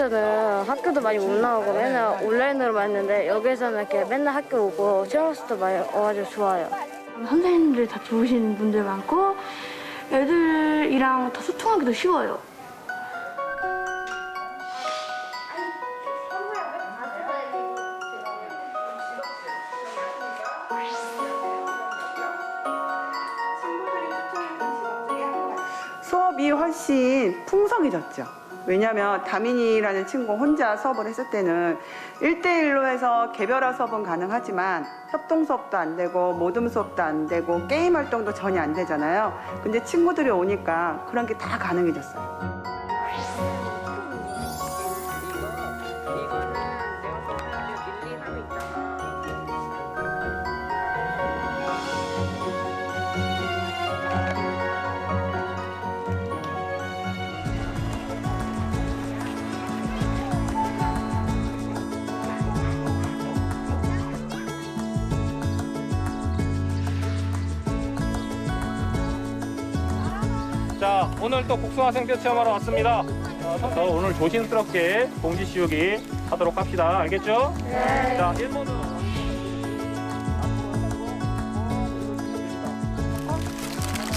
학교도 많이 못 나오고 맨날 온라인으로만 했는데 여기서는 이렇게 맨날 학교 오고 체험학습도 많이 와가지고 좋아요. 선생님들 다 좋으신 분들 많고 애들이랑 더 소통하기도 쉬워요. 수업이 훨씬 풍성해졌죠. 왜냐하면 다민이라는 친구 혼자 수업을 했을 때는 1대1로 해서 개별화 수업은 가능하지만 협동 수업도 안 되고 모듬 수업도 안 되고 게임 활동도 전혀 안 되잖아요. 근데 친구들이 오니까 그런 게 다 가능해졌어요. 자, 오늘 또 복숭아 생태 체험하러 왔습니다. 자, 저 오늘 조심스럽게 공지 씌우기 하도록 합시다. 알겠죠? 네. 자, 1번은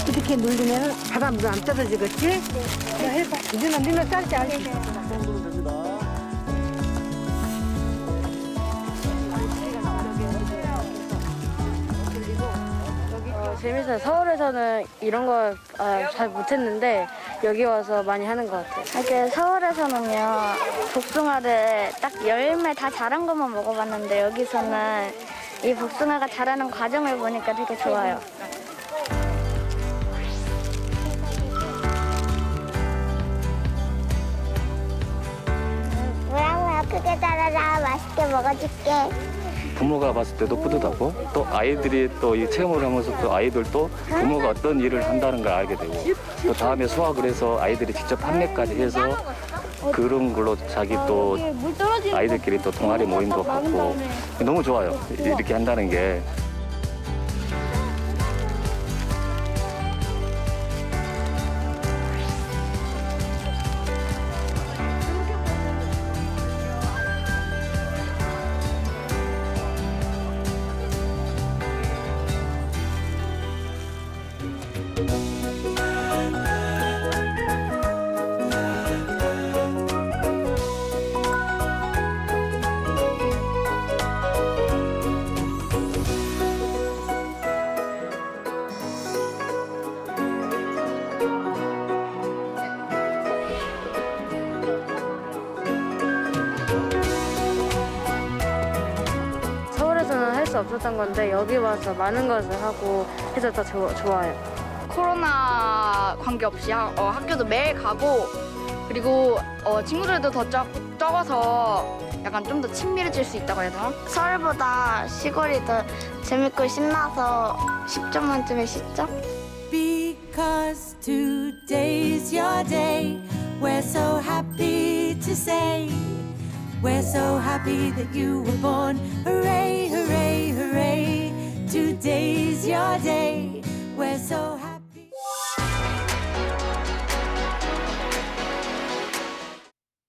이렇게 눌리면 바람도 안 떨어지겠지? 네. 해봐. 니는 니는 짤지 알지? 재밌어요. 서울에서는 이런 거잘 못했는데 여기 와서 많이 하는 것 같아요. 이게 서울에서는요 복숭아를 딱 열매 다 자란 것만 먹어봤는데 여기서는 이 복숭아가 자라는 과정을 보니까 되게 좋아요. 모양모양 크게 자라라 맛있게 먹어줄게. 부모가 봤을 때도 뿌듯하고 또 아이들이 또 이 체험을 하면서 또 아이들도 부모가 어떤 일을 한다는 걸 알게 되고 또 다음에 수학을 해서 아이들이 직접 판매까지 해서 그런 걸로 자기 또 아이들끼리 또 동아리 모임도 갖고 너무 좋아요. 이렇게 한다는 게 수 없었던 건데 여기 와서 많은 것을 하고 해서 더 좋- 좋아요. 코로나 관계없이 하- 어, 학교도 매일 가고 그리고 어, 친구들도 더 적, 적어서 약간 좀 더 친밀해질 수 있다고 해야 되나? 서울보다 시골이 더 재밌고 신나서 10점 만점에 10점? Because today's your day. We're so happy to say. We're so happy that you were born. Hooray, hooray, hooray. Today's your day. We're so happy.